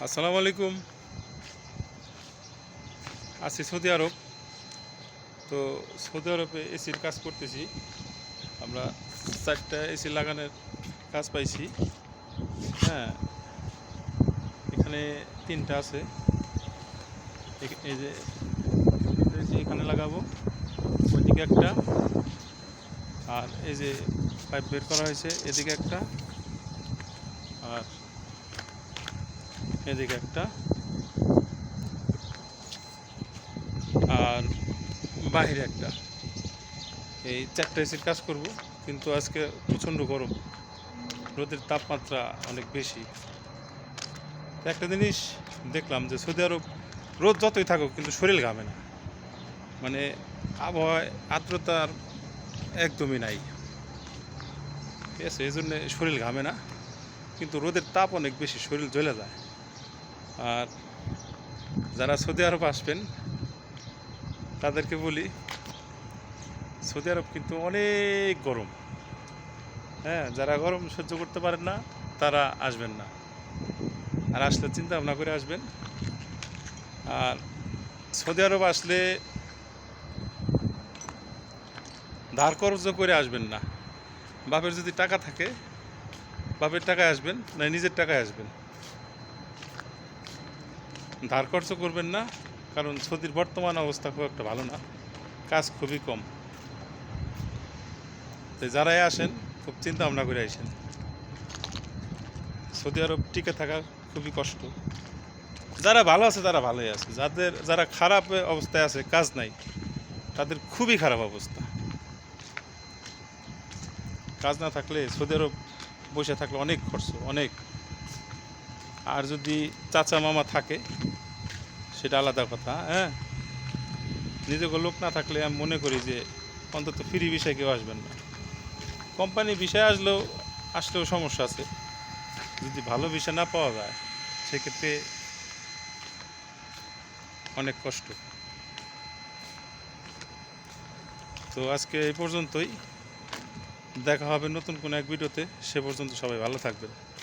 আসসালামু আলাইকুম। আছি সৌদি আরব। তো সৌদি আরবে এসির কাজ করতেছি। আমরা চারটা এসি লাগানোর কাজ পাইছি। হ্যাঁ এখানে তিনটা আছে। এখ- এই যে এই যে এখানে লাগাবো, ওইদিকে একটা। আর এই যে পাইপ বের করা হয়েছে, এদিকে একটা। আর এদিকে একটা। আর বাহিরে একটা। এই চারটা এসির কাজ করব, কিন্তু আজকে প্রচণ্ড গরম। রোদের তাপমাত্রা অনেক বেশি। একটা জিনিস দেখলাম যে সৌদি আরব রোদ যতই থাকুক, কিন্তু শরীর ঘামে না। মানে আবহাওয়ায় আর্দ্রতার একদমই নাই। ঠিক আছে, এই জন্যে শরীর ঘামে না। কিন্তু রোদের তাপ অনেক বেশি, শরীর জ্বলে যায়। আর যারা সৌদি আরব আসবেন, তাদেরকে বলি, সৌদি আরব কিন্তু অনেক গরম। হ্যাঁ যারা গরম সহ্য করতে পারেন না, তারা আসবেন না। আর আসলে চিন্তা ভাবনা করে আসবেন। আর সৌদি আরব আসলে ধার কর্জ করে আসবেন না। বাপের যদি টাকা থাকে, বাপের টাকায় আসবেন, না নিজের টাকায় আসবেন। ধার খরচ করবেন না, কারণ সৌদির বর্তমান অবস্থা খুব একটা ভালো না। কাজ খুবই কম। তো যারাই আসেন, খুব চিন্তা ভাবনা করে আসেন। সৌদি আরব টিকে থাকা খুবই কষ্ট। যারা ভালো আছে, তারা ভালোই আছে। যাদের, যারা খারাপ অবস্থায় আছে, কাজ নাই, তাদের খুবই খারাপ অবস্থা। কাজ না থাকলে সৌদি আরব বসে থাকলে অনেক খরচ, অনেক। আর যদি চাচা মামা থাকে, সেটা আলাদা কথা হ্যাঁ? নিজেকে লোক না থাকলে আমি মনে করি যে অন্তত ফ্রি বিষয় কেউ আসবেন না। কোম্পানি বিষয় আসলেও আসলেও সমস্যা আছে। যদি ভালো বিষয় না পাওয়া যায়, সেক্ষেত্রে অনেক কষ্ট। তো আজকে এই পর্যন্তই। দেখা হবে নতুন কোনো এক ভিডিওতে। সে পর্যন্ত সবাই ভালো থাকবেন।